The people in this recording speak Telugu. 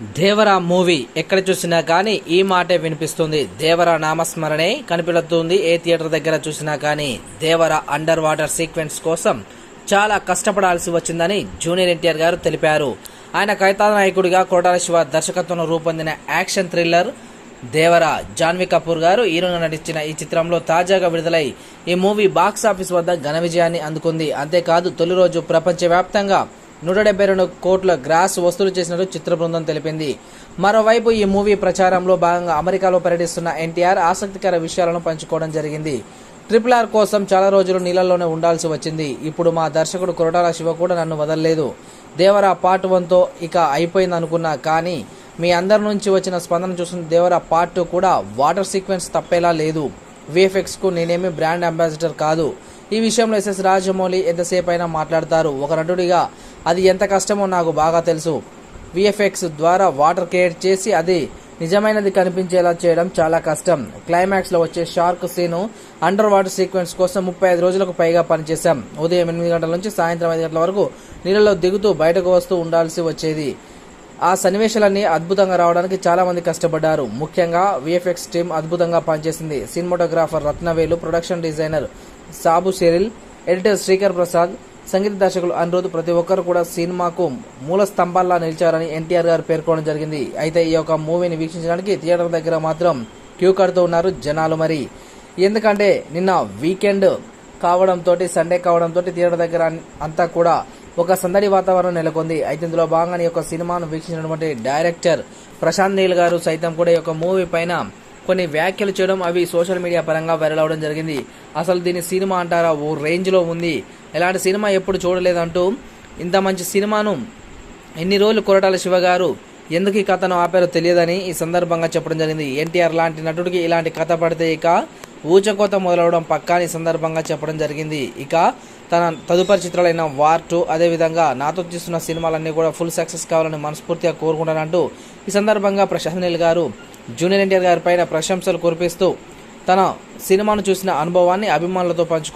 దేవరా మూవీ ఎక్కడ చూసినా కానీ ఈ మాటే వినిపిస్తుంది. దేవరా నామస్మరణే కనిపిస్తుంది ఏ థియేటర్ దగ్గర చూసినా కానీ దేవరా అండర్ వాటర్ సీక్వెన్స్ కోసం చాలా కష్టపడాల్సి వచ్చిందని జూనియర్ ఎన్టీఆర్ గారు తెలిపారు. ఆయన కైతానాయకుడిగా కోటాల శివ దర్శకత్వంలో రూపొందిన యాక్షన్ థ్రిల్లర్ దేవర జాన్వీ కపూర్ గారు హీరోగా నటించిన ఈ చిత్రంలో తాజాగా విడుదలై ఈ మూవీ బాక్స్ ఆఫీస్ వద్ద ఘన విజయాన్ని అందుకుంది. అంతేకాదు తొలి రోజు ప్రపంచవ్యాప్తంగా నూట డెబ్బై రెండు కోట్ల గ్రాస్ వసూలు చేసినట్టు చిత్ర బృందం తెలిపింది. మరోవైపు ఈ మూవీ ప్రచారంలో భాగంగా అమెరికాలో పర్యటిస్తున్న ఎన్టీఆర్ ఆసక్తికర విషయాలను పంచుకోవడం జరిగింది. ట్రిపుల్ ఆర్ కోసం చాలా రోజులు నీళ్ళలోనే ఉండాల్సి వచ్చింది. ఇప్పుడు మా దర్శకుడు కొరటాల శివ కూడా నన్ను వదలలేదు. దేవరా పార్ట్ వన్తో ఇక అయిపోయింది అనుకున్నా కానీ మీ అందరి నుంచి వచ్చిన స్పందన చూసిన దేవరా పార్ట్ టూ కూడా వాటర్ సీక్వెన్స్ తప్పేలా లేదు. విఎఫ్ఎక్స్కు నేనేమి బ్రాండ్ అంబాసిడర్ కాదు. ఈ విషయంలో ఎస్ఎస్ రాజమౌళి ఎంతసేపు అయినా మాట్లాడతారు. ఒక నటుడిగా అది ఎంత కష్టమో నాకు బాగా తెలుసు. విఎఫ్ఎక్స్ ద్వారా వాటర్ క్రియేట్ చేసి అది నిజమైనది కనిపించేలా చేయడం చాలా కష్టం. క్లైమాక్స్లో వచ్చే shark scene under water sequence కోసం ముప్పై ఐదు రోజులకు పైగా పనిచేశాం. ఉదయం ఎనిమిది గంటల నుంచి సాయంత్రం ఐదు గంటల వరకు నీళ్ళలో దిగుతూ బయటకు వస్తూ ఉండాల్సి వచ్చేది. ఆ సన్నివేశాలన్నీ అద్భుతంగా రావడానికి చాలా మంది కష్టపడ్డారు. ముఖ్యంగా విఎఫ్ఎక్స్ టీం అద్భుతంగా పనిచేసింది. Cinematographer Rathnavelu production designer Sabu Cyril editor Sreekar Prasad సంగీత దర్శకులు అనిరుద్ ప్రతి ఒక్కరు కూడా సినిమాకు మూల స్తంభాల్లా నిలిచారని ఎన్టీఆర్ గారు పేర్కొనడం జరిగింది. అయితే ఈ యొక్క మూవీని వీక్షించడానికి థియేటర్ దగ్గర మాత్రం క్యూ కడుతూ ఉన్నారు జనాలు మరి. ఎందుకంటే నిన్న వీకెండ్ కావడంతో సండే కావడంతో థియేటర్ దగ్గర అంతా కూడా ఒక సందడి వాతావరణం నెలకొంది. అయితే ఇందులో భాగంగా ఈ యొక్క సినిమాను వీక్షించినటువంటి డైరెక్టర్ ప్రశాంత్ నీల్ గారు సైతం కూడా ఈ యొక్క మూవీ పైన కొన్ని వ్యాఖ్యలు చేయడం అవి సోషల్ మీడియా పరంగా వైరల్ అవడం జరిగింది. అసలు దీని సినిమా అంటారా? ఓ రేంజ్లో ఉంది. ఎలాంటి సినిమా ఎప్పుడు చూడలేదంటూ ఇంత మంచి సినిమాను ఎన్ని రోజులు కొరటాల శివ గారు? ఎందుకు ఈ కథను ఆపారో తెలియదని ఈ సందర్భంగా చెప్పడం జరిగింది. ఎన్టీఆర్ లాంటి నటుడికి ఇలాంటి కథ పడితే ఇక ఊచకోత మొదలవడం పక్కాని సందర్భంగా చెప్పడం జరిగింది. ఇక తన తదుపరి చిత్రాలైన వార్ టూ అదేవిధంగా నాతో తీస్తున్న సినిమాలన్నీ కూడా ఫుల్ సక్సెస్ కావాలని మనస్ఫూర్తిగా కోరుకుంటానంటూ ఈ సందర్భంగా ప్రశాంత్ నీల్ గారు జూనియర్ ఎన్టీఆర్ గారి పైన ప్రశంసలు కురిపిస్తూ తన సినిమాను చూసిన అనుభవాన్ని అభిమానులతో పంచుకు